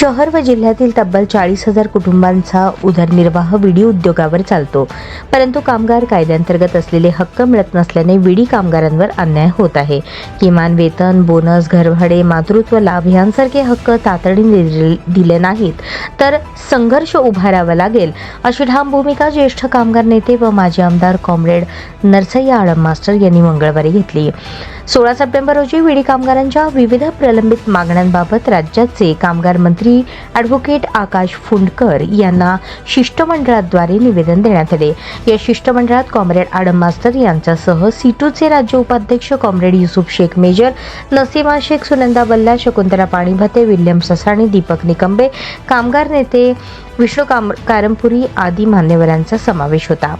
शहर व जिल्ह्यातील तब्बल चाळीस हजार कुटुंबांचा उदरनिर्वाह विडी उद्योगावर चालतो. परंतु कामगार कायद्यांतर्गत असलेले हक्क मिळत नसल्याने विडी कामगारांवर अन्याय होत आहे. किमान वेतन बोनस घरभाडे मातृत्व लाभ यांसारखे हक्क तातडीने दिले- दिले नाहीत. तर संघर्ष उभारावा लागेल अशी ठाम भूमिका ज्येष्ठ कामगार नेते व माजी आमदार कॉम्रेड नरसय्या आळम मास्टर यांनी मंगळवारी घेतली. सोळा सप्टेंबर रोजी विडी कामगारांच्या विविध प्रलंबित मागण्यांबाबत राज्याचे कामगार मंत्री ॲडव्होकेट आकाश फुंडकर यांना शिष्टमंडळाद्वारे निवेदन देण्यात आले. या शिष्टमंडळात कॉम्रेड आडम मास्टर यांच्यासह सीटूचे राज्य उपाध्यक्ष comrade Yusuf Shaikh major Nasima Shaikh Sunanda Balla Shakuntala Panibhate William Sasani Deepak Nikambe कामगार नेते विष्णू काम कारंपुरी आदी मान्यवरांचा समावेश होता.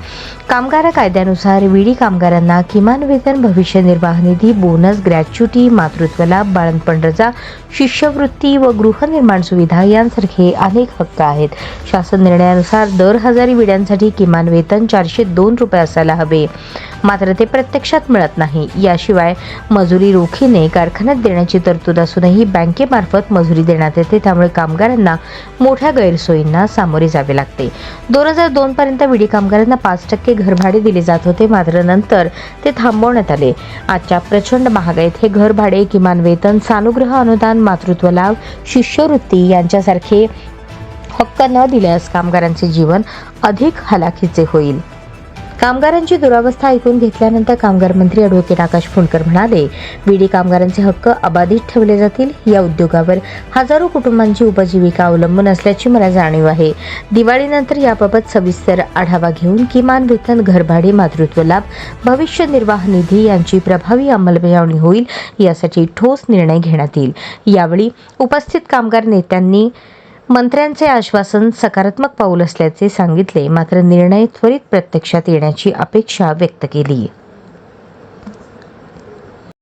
कामगार कायद्यानुसार विडी कामगारांना किमान वेतन भविष्य निर्वाह निधी बोनस ग्रॅच्युटी मातृत्व लाभ बाळंतपण रजा शिष्यवृत्ती व गृहनिर्माण सुविधा यांसारखे अनेक हक्क आहेत. शासन निर्णयानुसार दर हजारी विड्यांसाठी किमान वेतन चारशे दोन रुपये असायला हवे. मात्र ते प्रत्यक्षात मिळत नाही. याशिवाय मजुरी रोखीने कारखान्यात देण्याची तरतूद असूनही बँकेमार्फत मजुरी देण्यात येते त्यामुळे कामगारांना मोठ्या गैरसोयींना सामोरे जावे लागते. दोन हजार दोन पर्यंत विडी कामगारांना पाच टक्के घरभाडे दिले जात होते मात्र नंतर ते थांबवण्यात आले. आजच्या प्रचंड महागाईत हे घरभाडे किमान वेतन सानुग्रह अनुदान मातृत्व लाभ शिष्यवृत्ती यांच्यासारखे हक्क न दिल्यास कामगारांचे जीवन अधिक हलाखीचे होईल. कामगारांची दुरावस्था ऐकून घेतल्यानंतर कामगार मंत्री अॅडव्होकेट आकाश फुंडकर म्हणाले विडी कामगारांचे हक्क अबाधित ठेवले जातील. या उद्योगावर हजारो कुटुंबांची उपजीविका अवलंबून असल्याची मला जाणीव आहे. दिवाळीनंतर याबाबत सविस्तर आढावा घेऊन किमान वेतन घरभाडे मातृत्व लाभ भविष्य निर्वाह निधी यांची प्रभावी अंमलबजावणी होईल यासाठी ठोस निर्णय घेण्यात येईल. यावेळी उपस्थित कामगार नेत्यांनी मंत्र्यांचे आश्वासन सकारात्मक पाऊल असल्याचे सांगितले मात्र निर्णय त्वरित प्रत्यक्षात येण्याची अपेक्षा व्यक्त केली.